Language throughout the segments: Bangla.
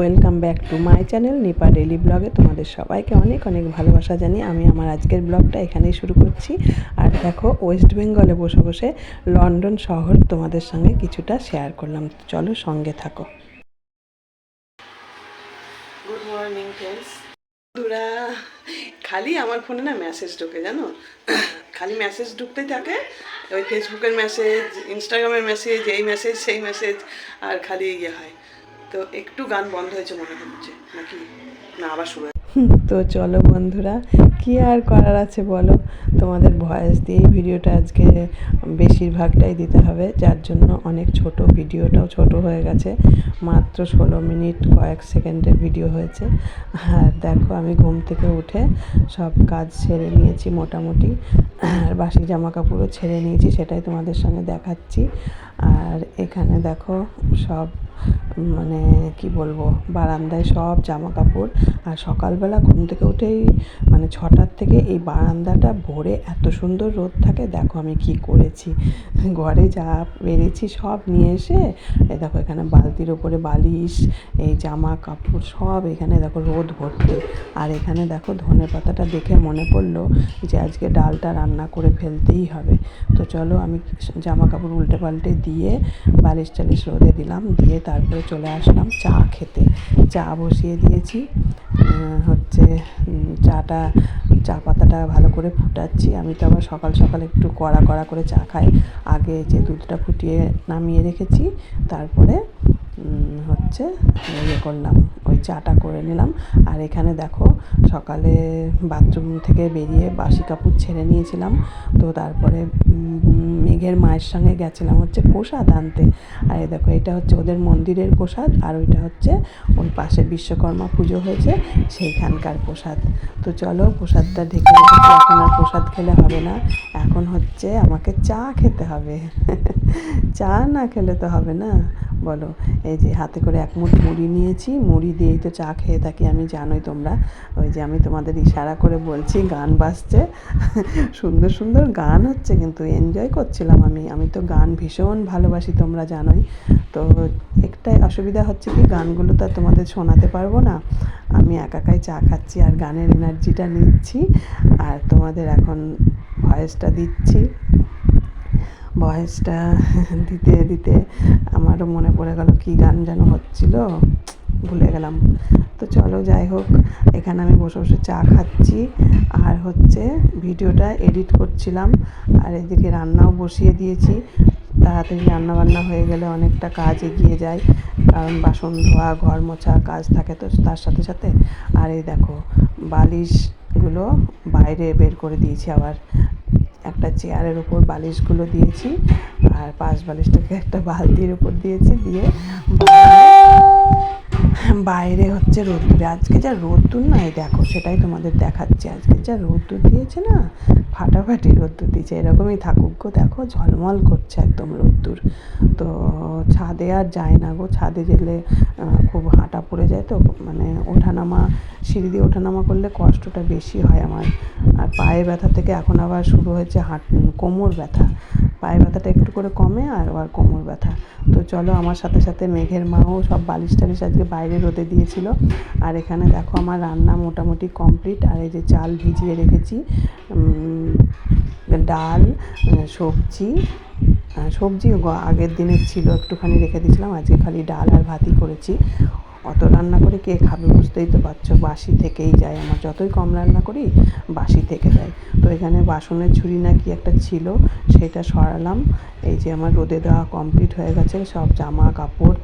Welcome back to my channel Nipa daily ব্লগে তোমাদের সবাইকে অনেক অনেক ভালোবাসা জানিয়ে আমি আমার আজকের ব্লগটা এখানেই শুরু করছি। আর দেখো ওয়েস্ট বেঙ্গলে বসে বসে লন্ডন শহর তোমাদের সঙ্গে কিছুটা শেয়ার করলাম। চলো সঙ্গে থাকো। গুড মর্নিং ফ্রেন্ডস খালি আমার ফোনে না মেসেজ ঢোকে, জানো? খালি মেসেজ ঢুকতেই থাকে। ওই ফেসবুকের মেসেজ ইনস্টাগ্রামের মেসেজ এই মেসেজ সেই মেসেজ আর খালি ইয়ে হয়। তো একটু গান বন্ধ হয়েছে মনে হচ্ছে। নাকি? না, আবার শুরু তো চলো বন্ধুরা, কি আর করার আছে বলো? তোমাদের ভয়েস দিয়েই ভিডিওটা আজকে বেশিরভাগটাই দিতে হবে, যার জন্য অনেক ছোট ভিডিওটাও ছোট হয়ে গেছে। মাত্র ষোলো মিনিট কয়েক সেকেন্ডের ভিডিও হয়েছে। আর দেখো, আমি ঘুম থেকে উঠে সব কাজ ছেড়ে নিয়েছি মোটামুটি। আর বাসি জামা কাপড়ও ছেড়ে নিয়েছি, সেটাই তোমাদের সঙ্গে দেখাচ্ছি। আর এখানে দেখো সব মানে কি বলব, বারান্দায় সব জামা কাপড় আর সকালবেলা ঘুম থেকে উঠেই মানে ছটার থেকে এই বারান্দাটা ভরে এত সুন্দর রোদ থাকে, দেখো আমি কি করেছি। ঘরে যা বেড়েছি সব নিয়ে এসে, এই দেখো এখানে বালতির ওপরে বালিশ, এই জামা কাপড় সব এখানে দেখো রোদ ভর্তি আর এখানে দেখো ধনে পাতাটা দেখে মনে পড়ল যে আজকে ডালটা রান্না করে ফেলতেই হবে। তো চলো আমি জামা কাপড় উল্টে পাল্টে দিয়ে বালিশ টালিশ রোদে দিলাম, দিয়ে তারপরে চলে আসলাম চা খেতে। চা বসিয়ে দিয়েছি হচ্ছে চাটা, চা পাতাটা ভালো করে ফুটাচ্ছি। আমি তো আবার সকাল সকাল একটু কড়া কড়া করে চা খাই। আগে যে দুধটা ফুটিয়ে নামিয়ে রেখেছি, তারপরে হচ্ছে ইয়ে করলাম চাটা করে নিলাম। আর এখানে দেখো, সকালে বাথরুম থেকে বেরিয়ে বাসি কাপড় ছেড়ে নিয়েছিলাম। তো তারপরে মেঘের মায়ের সঙ্গে গেছিলাম হচ্ছে প্রসাদ আনতে। আর এই দেখো, এটা হচ্ছে ওদের মন্দিরের প্রসাদ, আর ওইটা হচ্ছে ওই পাশে বিশ্বকর্মা পুজো হয়েছে, সেইখানকার প্রসাদ। তো চলো, প্রসাদটা ঢেকে এখন আর প্রসাদ খেলে হবে না। এখন হচ্ছে আমাকে চা খেতে হবে। চা না খেলে তো হবে না। বলো, এই যে হাতে করে এক মুঠ মুড়ি নিয়েছি, মুড়ি দিয়েই তো চা খেয়ে থাকি আমি, জানোই তোমরা। ওই যে আমি তোমাদের ইশারা করে বলছি, গান বাজছে। সুন্দর সুন্দর গান হচ্ছে, কিন্তু এনজয় করছিলাম আমি। আমি তো গান ভীষণ ভালোবাসি, তোমরা জানোই। তো একটাই অসুবিধা হচ্ছে কি, গানগুলো তো তোমাদের শোনাতে পারব না। আমি একাকাই চা খাচ্ছি আর গানের এনার্জিটা নিচ্ছি। আর তোমাদের এখন ভয়েসটা দিচ্ছি। ভয়েসটা দিতে দিতে আমারও মনে পড়ে গেল কী গান যেন হচ্ছিল। ভুলে গেলাম। তো চলো যাই হোক, এখানে আমি বসে বসে চা খাচ্ছি। আর হচ্ছে ভিডিওটা এডিট করছিলাম, আর এদিকে রান্নাও বসিয়ে দিয়েছি। তাড়াতাড়ি রান্না বান্না হয়ে গেলে অনেকটা কাজ এগিয়ে যায়, কারণ বাসন ধোয়া, ঘর মোছা কাজ থাকে তো তার সাথে সাথে। আর এই দেখো, বালিশগুলো বাইরে বের করে দিয়েছি আবার। একটা চেয়ারের উপর বালিশগুলো দিয়েছি আর পাশ বালিশটাকে একটা বালতির উপর দিয়েছি দিয়ে বাইরে- হচ্ছে রোদ্দুরে। আজকে যা রোদ্দুর না, এই দেখো, সেটাই তোমাদের দেখাচ্ছি। আজকে যা রোদ্দুর দিয়েছে না, ফাটাফাটি রোদ্দুর দিয়েছে। এরকমই থাকুক গো, দেখো, ঝলমল করছে একদম রোদ্দুর। তো ছাদে আর যায় না গো। ছাদে গেলে খুব হাঁটা পড়ে যায় তো। মানে ওঠানামা, সিঁড়ি দিয়ে ওঠানামা করলে কষ্টটা বেশি হয় আমার। আর পায়ে ব্যথা থেকে এখন আবার শুরু হয়েছে হাঁট কোমর ব্যথা। পায়ে ব্যথাটা একটু করে কমে আর আবার কোমর ব্যথা। তো চলো আমার সাথে সাথে মেঘের মাও সব বালিশ টালিশ আজকে বাইরে রোদে দিয়েছিল। আর এখানে দেখো আমার রান্না মোটামুটি কমপ্লিট। আর এই যে চাল ভিজিয়ে রেখেছি ডাল সবজি সবজি আগের দিনের ছিল, একটুখানি রেখে দিয়েছিলাম। আজকে খালি ডাল আর ভাতই করেছি। অত রান্না করে কে খাবে বুঝতেই তো পারছ। বাসি থেকেই যায় আমার। যতই কম রান্না করি, বাসি থেকে যায়। তো এখানে বাসনের ঝুড়ি নাকি একটা ছিল, সেটা সরালাম। এই যে আমার রোদে দেওয়া কমপ্লিট হয়ে গেছে, সব জামা কাপড়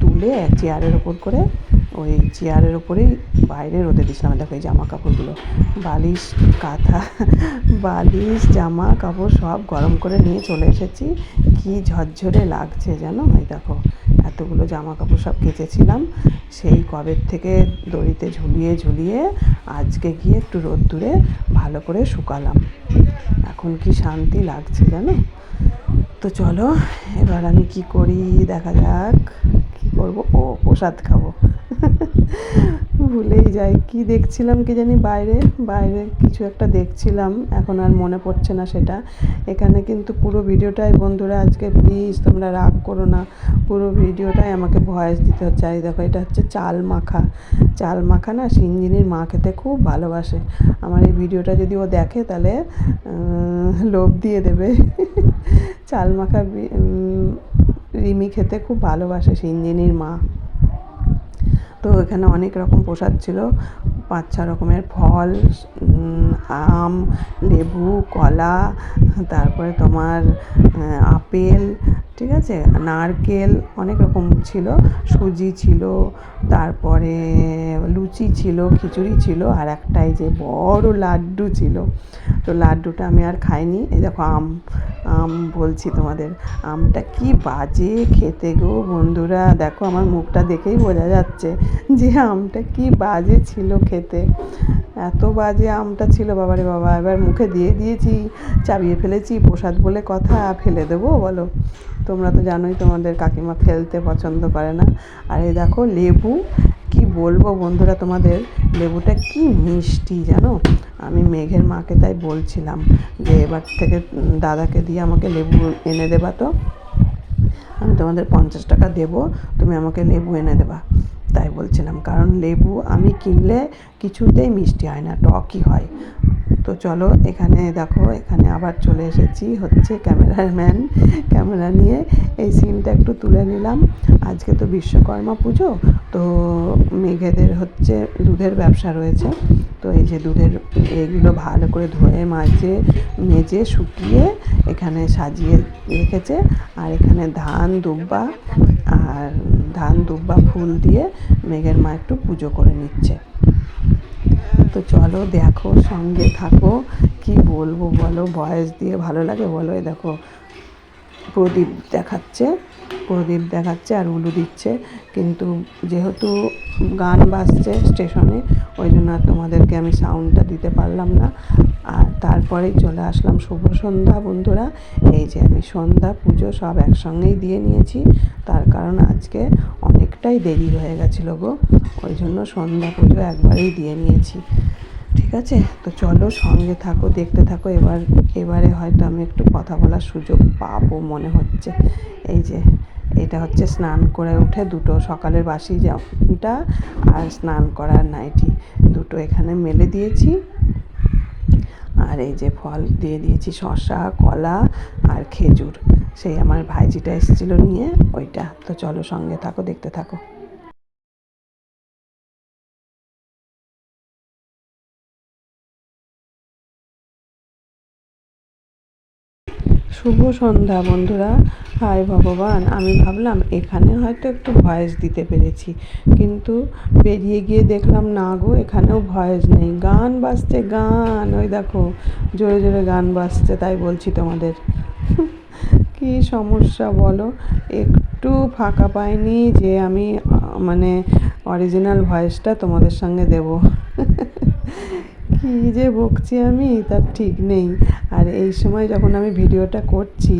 তুলে চেয়ারের ওপর করে, ওই চেয়ারের ওপরেই বাইরে রোদে দিয়েছিলাম দেখো এই জামা কাপড়গুলো বালিশ, কাঁথা, বালিশ জামা কাপড় সব গরম করে নিয়ে চলে এসেছি। কি ঝরঝরে লাগছে জানো? এই দেখো, এতগুলো জামা কাপড় সব কেচেছিলাম। সেই কবের থেকে দড়িতে ঝুলিয়ে ঝুলিয়ে আজকে গিয়ে একটু রোদ্দুরে ভালো করে শুকালাম। এখন কি শান্তি লাগছে জানো? তো চলো, এবার আমি কি করি? দেখা যাক, কি করব? ও, প্রসাদ খাব। ভুলেই যাই। কি দেখছিলাম কি জানি বাইরে? বাইরে কিছু একটা দেখছিলাম, এখন আর মনে পড়ছে না সেটা। এখানে কিন্তু পুরো ভিডিওটাই, বন্ধুরা, আজকে প্লিজ তোমরা রাগ করো না। পুরো ভিডিওটাই আমাকে ভয়েস দিতে হচ্ছে। আর দেখো, এটা হচ্ছে চাল মাখা। চাল মাখা না সিঞ্জিনির মা খেতে খুব ভালোবাসে। আমার এই ভিডিওটা যদি ও দেখে তাহলে লোভ দিয়ে দেবে। চাল মাখা রিমি খেতে খুব ভালোবাসে সিঞ্জিনির মা। তো এখানে অনেক রকম প্রসাদ ছিল। পাঁচ ছ রকমের ফল আম, লেবু, কলা, তারপরে তোমার আপেল ঠিক আছে? নারকেল অনেক রকম ছিল। সুজি ছিল, তারপরে লুচি ছিল, খিচুড়ি ছিল, আর একটা এই যে বড় লাড্ডু ছিল। তো লাড্ডুটা আমি আর খাইনি। এই দেখো আম আম বলছি তোমাদের। আমটা কি বাজে খেতে গো বন্ধুরা। দেখো আমার মুখটা দেখেই বোঝা যাচ্ছে যে আমটা কি বাজে ছিল খেতে। এত বাজে আমটা ছিল, বাবারে বাবা। এবার মুখে দিয়ে দিয়েছি, চাবিয়ে ফেলেছি, প্রসাদ বলে কথা, ফেলে দেবো বলো। তোমরা তো জানোই তোমাদের কাকিমা ফেলতে পছন্দ করে না। আর এই দেখো লেবু, কি বলব বন্ধুরা তোমাদের? লেবুটা কি মিষ্টি জানো? আমি মেঘের মাকে তাই বলছিলাম যে এবার থেকে দাদাকে দিয়ে আমাকে লেবু এনে দেবা তো। আমি তোমাদের পঞ্চাশ টাকা দেবো, তুমি আমাকে লেবু এনে দেবা। তাই বলছিলাম, কারণ লেবু আমি কিনলে কিছুতেই মিষ্টি হয় না, টকই হয়। তো চলো এখানে দেখো, এখানে আবার চলে এসেছি হচ্ছে ক্যামেরাম্যান, ক্যামেরা নিয়ে। এই সিনটা একটু তুলে নিলাম। আজকে তো বিশ্বকর্মা পুজো, তো মেঘেদের হচ্ছে দুধের ব্যবসা রয়েছে। তো এই যে দুধের এগুলো ভালো করে ধুয়ে মাজে মেজে, শুকিয়ে এখানে সাজিয়ে রেখেছে। আর এখানে ধান, দুব্বা আর ধান, দুব্বা, ফুল দিয়ে মেঘের মা একটু পুজো করে নিচ্ছে। তো চলো দেখো, সঙ্গে থাকো। কি বলব বলো? ভয়েস দিয়ে ভালো লাগে বলো? দেখো, প্রদীপ দেখাচ্ছে। প্রদীপ দেখাচ্ছে আর উলু দিচ্ছে। কিন্তু যেহেতু গান বাজছে স্টেশনে, ওই জন্য আর তোমাদেরকে আমি সাউন্ডটা দিতে পারলাম না। আর তারপরেই চলে আসলাম শুভ সন্ধ্যা বন্ধুরা। এই যে আমি সন্ধ্যা, পুজো সব একসঙ্গেই দিয়ে নিয়েছি। তার কারণ আজকে অনেকটাই দেরি হয়ে গেছিল গো। ওই জন্য সন্ধ্যা, পুজো একবারেই দিয়ে নিয়েছি। ঠিক আছে? তো চলো সঙ্গে থাকো, দেখতে থাকো। এবার, এবারে হয়তো আমি একটু কথা বলার সুযোগ পাবো মনে হচ্ছে। এই যে এটা হচ্ছে স্নান করে উঠে দুটো সকালের বাসি জামটা আর স্নান করার নাইটি। দুটো এখানে মেলে দিয়েছি। আর এই যে ফল দিয়ে দিয়েছি শশা কলা আর খেজুর। সেই আমার ভাইজিটা এসেছিল নিয়ে, ওইটা। তো চলো সঙ্গে থাকো, দেখতে থাকো। শুভ সন্ধ্যা, বন্ধুরা। হায় ভগবান, আমি ভাবলাম এখানে হয়তো একটু ভয়েস দিতে পেরেছি। কিন্তু বেরিয়ে গিয়ে দেখলাম, না গো, এখানেও ভয়েস নেই। গান বাজছে, গান। ওই দেখো, জোরে জোরে গান বাজছে, তাই বলছি তোমাদের। কি সমস্যা বলো? একটু ফাঁকা পাইনি যে আমি মানে অরিজিনাল ভয়েসটা তোমাদের সঙ্গে দেব। কী যে বকছি আমি, তার ঠিক নেই। আর এই সময় যখন আমি ভিডিওটা করছি,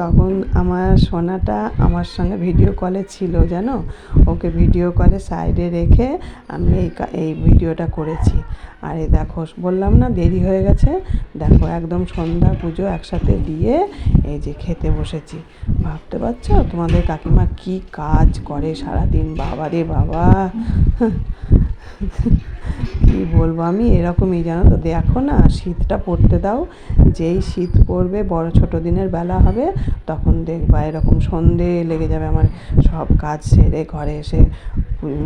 তখন আমার সোনাটা আমার সঙ্গে ভিডিও কলে ছিল, জানো? ওকে ভিডিও কলে সাইডে রেখে আমি এই এই ভিডিওটা করেছি। আর এই দেখো, বললাম না দেরি হয়ে গেছে? দেখো, একদম সন্ধ্যা পুজো একসাথে দিয়ে এই যে খেতে বসেছি। ভাবতে পারছ? তোমাদের কাকিমা কি কাজ করে সারাদিন? বাবা রে বাবা। কি বলব আমি? এরকমই জানো তো? দেখো না, শীতটা পড়তে দাও। যেই শীত পড়বে, বড় ছোট দিনের বেলা হবে, তখন দেখবা এরকম সন্ধে লেগে যাবে আমার সব কাজ সেরে ঘরে এসে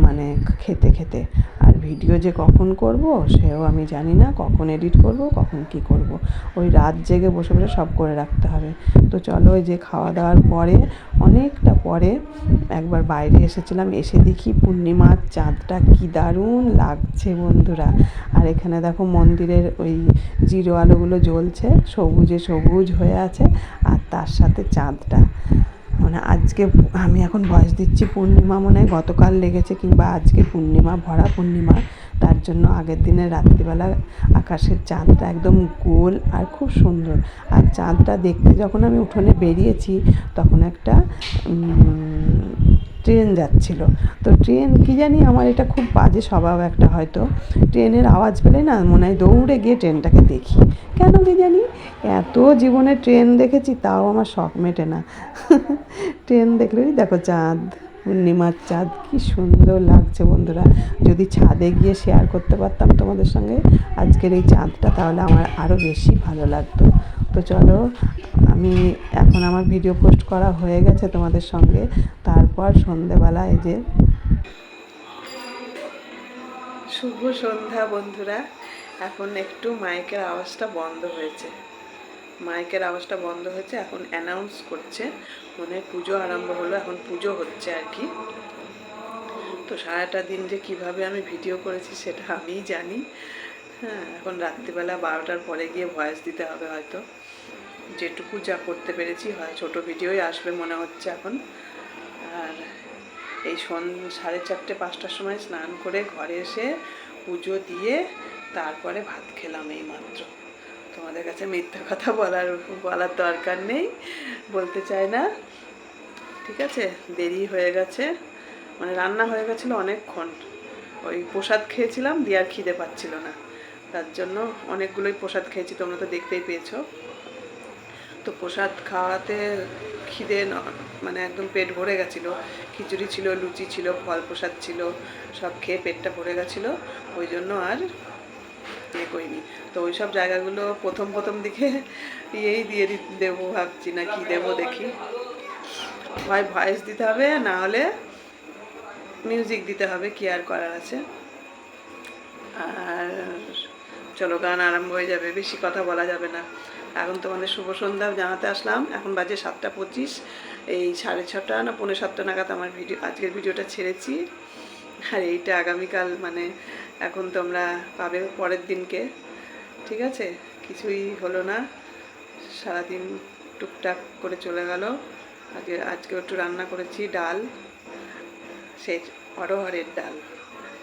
মানে খেতে খেতে। আর ভিডিও যে কখন করব, সেও আমি জানি না। কখন এডিট করব, কখন কি করব। ওই রাত জেগে বসে বসে সব করে রাখতে হবে। তো চলো ওই যে খাওয়া দাওয়ার পরে, অনেকটা পরে একবার বাইরে এসেছিলাম। এসে দেখি পূর্ণিমার চাঁদটা কি দারুণ লাগছে বন্ধুরা। আর এখানে দেখো মন্দিরের ওই জিরো আলোগুলো জ্বলছে, সবুজে সবুজ হয়ে আছে, আর তার সাথে চাঁদটা। মানে আজকে আমি এখন ভয়েস দিচ্ছি পূর্ণিমা মনে হয়, গতকাল লেগেছে কিংবা আজকে পূর্ণিমা, ভরা পূর্ণিমা। তার জন্য আগের দিনের রাত্রিবেলা আকাশের চাঁদটা একদম গোল আর খুব সুন্দর। আর চাঁদটা দেখতে যখন আমি উঠোনে বেরিয়েছি, তখন একটা ট্রেন যাচ্ছিল। তো ট্রেন, কি জানি আমার এটা খুব বাজে স্বভাব একটা হয়তো। ট্রেনের আওয়াজ পেলে না মনে হয় দৌড়ে গিয়ে ট্রেনটাকে দেখি। কেন কি জানি? এত জীবনে ট্রেন দেখেছি, তাও আমার শখ মেটে না। ট্রেন দেখলেই দেখো চাঁদ, পূর্ণিমার চাঁদ, কি সুন্দর লাগছে বন্ধুরা। যদি ছাদে গিয়ে শেয়ার করতে পারতাম তোমাদের সঙ্গে আজকের এই চাঁদটা, তাহলে আমার আরও বেশি ভালো লাগতো। তো চলো, আমি এখন আমার ভিডিও পোস্ট করা হয়ে গেছে তোমাদের সঙ্গে। তারপর সন্ধেবেলা এই যে শুভ সন্ধ্যা বন্ধুরা। এখন একটু মাইকের আওয়াজটা বন্ধ হয়েছে। মাইকের আওয়াজটা বন্ধ হয়েছে, এখন অ্যানাউন্স করছে। মানে পুজো আরম্ভ হলো, এখন পুজো হচ্ছে আর কি। তো সারাটা দিন যে কীভাবে আমি ভিডিও করেছি সেটা আমিই জানি। হ্যাঁ এখন রাত্রিবেলা বারোটার পরে গিয়ে ভয়েস দিতে হবে হয়তো। যেটুকু যা করতে পেরেছি, হয় ছোট ভিডিওই আসবে মনে হচ্ছে এখন। আর এই সন, সাড়ে চারটে, পাঁচটার সময় স্নান করে ঘরে এসে পুজো দিয়ে তারপরে ভাত খেলাম এই মাত্র তোমাদের কাছে মিথ্যা কথা বলার বলার দরকার নেই, বলতে চাই না। ঠিক আছে, দেরি হয়ে গেছে। মানে রান্না হয়ে গেছিল অনেকক্ষণ। ওই প্রসাদ খেয়েছিলাম, দিয়ে আর খিদে পাচ্ছিল না। তার জন্য অনেকগুলোই প্রসাদ খেয়েছি, তোমরা তো দেখতেই পেয়েছ। তো প্রসাদ খাওয়াতে খিদে মানে একদম পেট ভরে গেছিল। খিচুড়ি ছিল, লুচি ছিল, ফল প্রসাদ ছিল, সব খেয়ে পেটটা ভরে গেছিল। ওই জন্য আর ইয়ে করিনি। তো ওই সব জায়গাগুলো প্রথম প্রথম দিকে ইয়েই দিয়ে দেবো ভাবছি, না কি দেবো দেখি। হয় ভয়েস দিতে হবে, না হলে মিউজিক দিতে হবে, কি আর করার আছে। আর চলো, গান আরম্ভ হয়ে যাবে, বেশি কথা বলা যাবে না। এখন তোমাদের শুভ সন্ধ্যা জানাতে আসলাম। এখন বাজে সাতটা পঁচিশ, এই সাড়ে ছটা না, পৌনে সাতটা নাগাদ আমার ভিডিও, আজকের ভিডিওটা ছেড়েছি। আর এইটা আগামীকাল মানে এখন তোমরা পাবে পরের দিনকে। ঠিক আছে? কিছুই হলো না। সারাদিন টুকটাক করে চলে গেল। আজকে আজকে একটু রান্না করেছি, ডাল। সেই অরহরের ডাল।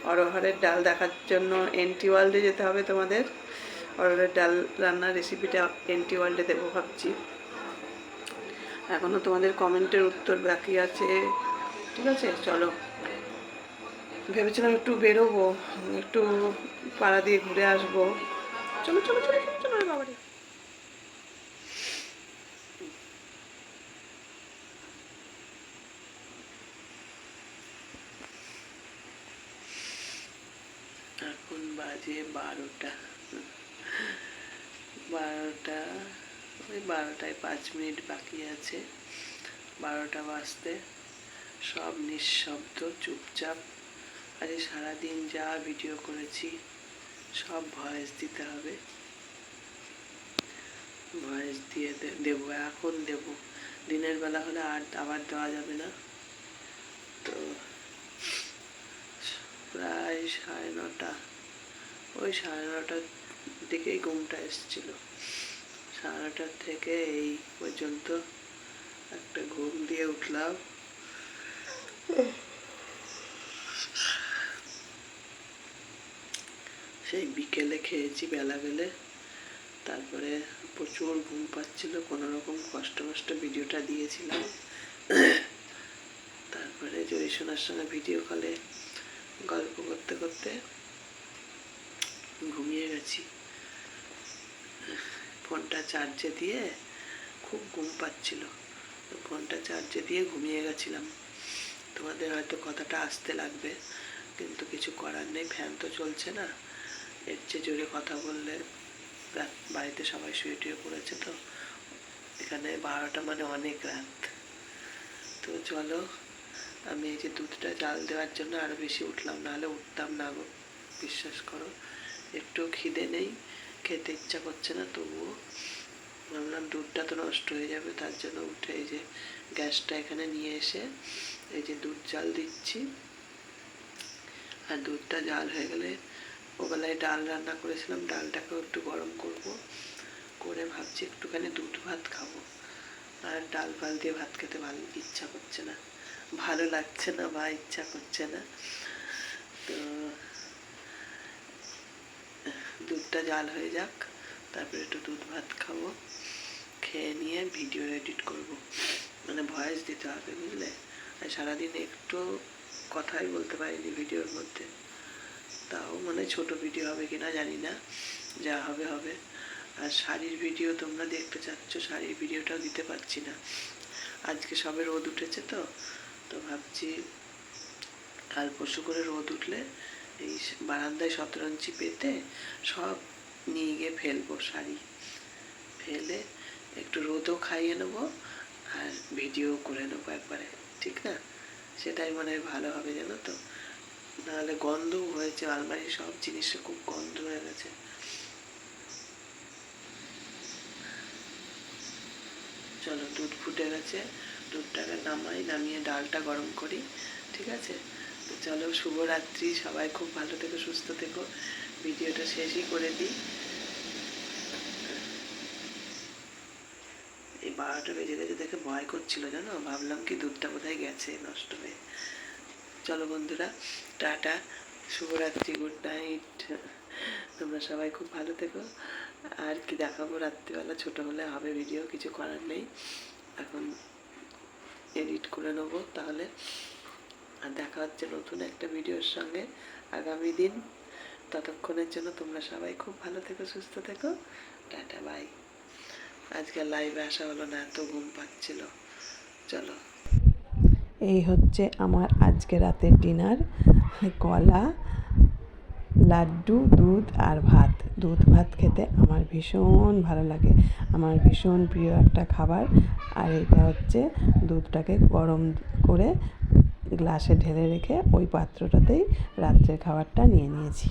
অরহরের ডাল দেখার জন্য এনটি ওয়ার্ল্ডে যেতে হবে তোমাদের। অরহরের ডাল রান্নার রেসিপিটা এনটি ওয়ার্ল্ডে দেবো ভাবছি। এখনও তোমাদের কমেন্টের উত্তর বাকি আছে। ঠিক আছে, চলো। ভেবেছিলাম একটু বেরোবো, একটু পাড়া দিয়ে ঘুরে আসব। চলো চলো চলো চলো চলো বাবারে। এখন বাজে বারোটা। বারোটা, ওই বারোটায় পাঁচ মিনিট বাকি আছে। বারোটা বাজতে। সব নিঃশব্দ, চুপচাপ। আজ সারাদিন যা ভিডিও করেছি, সব ভয়েস দিতে হবে। ভয়েস দিয়ে দেবো, এখন দেবো। দিনের বেলা হলে আর আবার দেওয়া যাবে না। তো প্রায় সাড়ে নটা। ওই সাড়ে নটার দিকেই ঘুমটা এসেছিল। সাড়ে থেকে এই পর্যন্ত একটা ঘুম দিয়ে উঠলাম। সেই বিকেলে খেয়েছি, বেলা বেলে তারপরে প্রচুর ঘুম পাচ্ছিল, কোনো রকম কষ্ট কষ্ট ভিডিওটা দিয়েছিলাম। তারপরে জয়সোনার সঙ্গে ভিডিও কলে গল্প করতে করতে গেছি ফোনটা চার্জে দিয়ে খুব ঘুম পাচ্ছিল। ফোনটা চার্জে দিয়ে ঘুমিয়ে গেছিলাম। তোমাদের হয়তো কথাটা আসতে লাগবে, কিন্তু কিছু করার নেই ফ্যান তো চলছে না। এর চেয়ে জোরে কথা বললে বাড়িতে সবাই শুয়ে টুয়ে পড়েছে তো। এখানে বারোটা মানে অনেক রাত। তো চলো, আমি এই যে দুধটা জাল দেওয়ার জন্য আরও বেশি উঠলাম, নাহলে উঠতাম না গো, বিশ্বাস করো। একটু খিদে নেই, খেতে ইচ্ছা করছে না, তবুও ভাবলাম দুধটা তো নষ্ট হয়ে যাবে, তার জন্য উঠে এই যে গ্যাসটা এখানে নিয়ে এসে এই যে দুধ জাল দিচ্ছি। আর দুধটা জাল হয়ে গেলে ওবেলায় ডাল রান্না করেছিলাম, ডালটাকেও একটু গরম করব, করে ভাবছি একটুখানি দুধ ভাত খাব। আর ডাল ফাল দিয়ে ভাত খেতে ভালো, ইচ্ছা করছে না। ভালো লাগছে না বা ইচ্ছা করছে না। তো দুধটা জাল হয়ে যাক, তারপরে একটু দুধ ভাত খাব, খেয়ে নিয়ে ভিডিও এডিট করব। মানে ভয়েস দিতে হবে, বুঝলে? আর সারাদিন একটু কথাই বলতে পারিনি ভিডিওর মধ্যে। তাও মানে ছোট ভিডিও হবে কিনা জানি না, যা হবে হবে। আর শাড়ির ভিডিও তোমরা দেখতে চাচ্ছ, শাড়ির ভিডিওটাও দিতে পারছি না। আজকে সবে রোদ উঠেছে তো তো ভাবছি কাল পরশু করে রোদ উঠলে এই বারান্দায় শতরঞ্চি পেতে সব নিয়ে গিয়ে ফেলব শাড়ি। ফেলে একটু রোদও খাইয়ে নেব আর ভিডিও করে নেব একবারে, ঠিক না? সেটাই মনে হয় ভালো হবে, জানো তো? নাহলে গন্ধও হয়েছে, আলমারির সব জিনিসটা খুব গন্ধ হয়ে গেছে। চলো দুধ ফুটে গেছে, দুধটাকে নামাই, নামিয়ে ডালটা গরম করি, ঠিক আছে? তো চলো, শুভরাত্রি, সবাই খুব ভালো থেকো, সুস্থ থেকো। ভিডিওটা শেষই করে দিই। এই বারোটা বেজে গেছে, দেখে ভয় করছিল, জানো? ভাবলাম কি দুধটা বোধহয় গেছে, নষ্ট হয়ে। চলো বন্ধুরা, টাটা, শুভরাত্রি, গুড নাইট। তোমরা সবাই খুব ভালো থেকো। আর কি দেখাবো, রাত্রিবেলা ছোটো হলে হবে ভিডিও, কিছু করার নেই। এখন এডিট করে নেব, তাহলে আর দেখা হচ্ছে নতুন একটা ভিডিওর সঙ্গে আগামী দিন। ততক্ষণের জন্য তোমরা সবাই খুব ভালো থেকো, সুস্থ থেকো। Tata, bye. আজকে লাইভে আসা হলো না, এত ঘুম পাচ্ছিল। চলো। এই হচ্ছে আমার আজকে রাতের ডিনার কলা, লাড্ডু, দুধ আর ভাত। দুধ, ভাত খেতে আমার ভীষণ ভালো লাগে। আমার ভীষণ প্রিয় একটা খাবার। আর এটা হচ্ছে দুধটাকে গরম করে গ্লাসে ঢেলে রেখে ওই পাত্রটাতেই রাত্রের খাবারটা নিয়ে নিয়েছি।